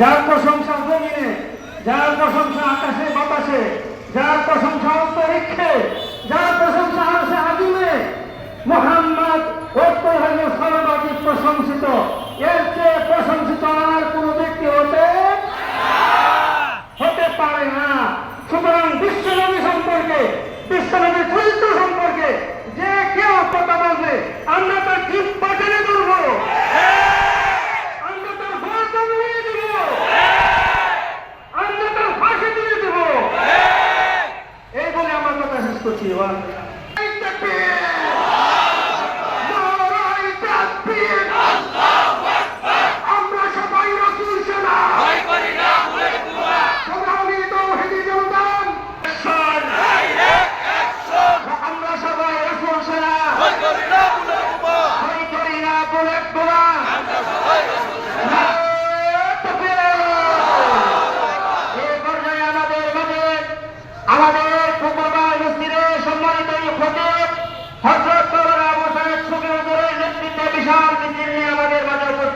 যার প্রশংসা জমিনে, যার প্রশংসা আকাশে, বাতাসে, যার প্রশংসা অন্তরিক্ষে, যার প্রশংসা আছে আদিমে, মোহাম্মদ অত্যন্ত সর্বাধিক প্রশংসিত। এর চেয়ে প্রশংসিত আর কোনো ব্যক্তি হতে হতে পারে না। সুতরাং বিশ্বনবী সম্পর্কে, বিশ্বনবী চরিত্র সম্পর্কে করছি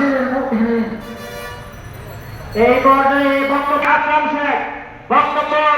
আশির মুমিন এই পর্যায়ে বক্তব্য শেখ বক্তব্য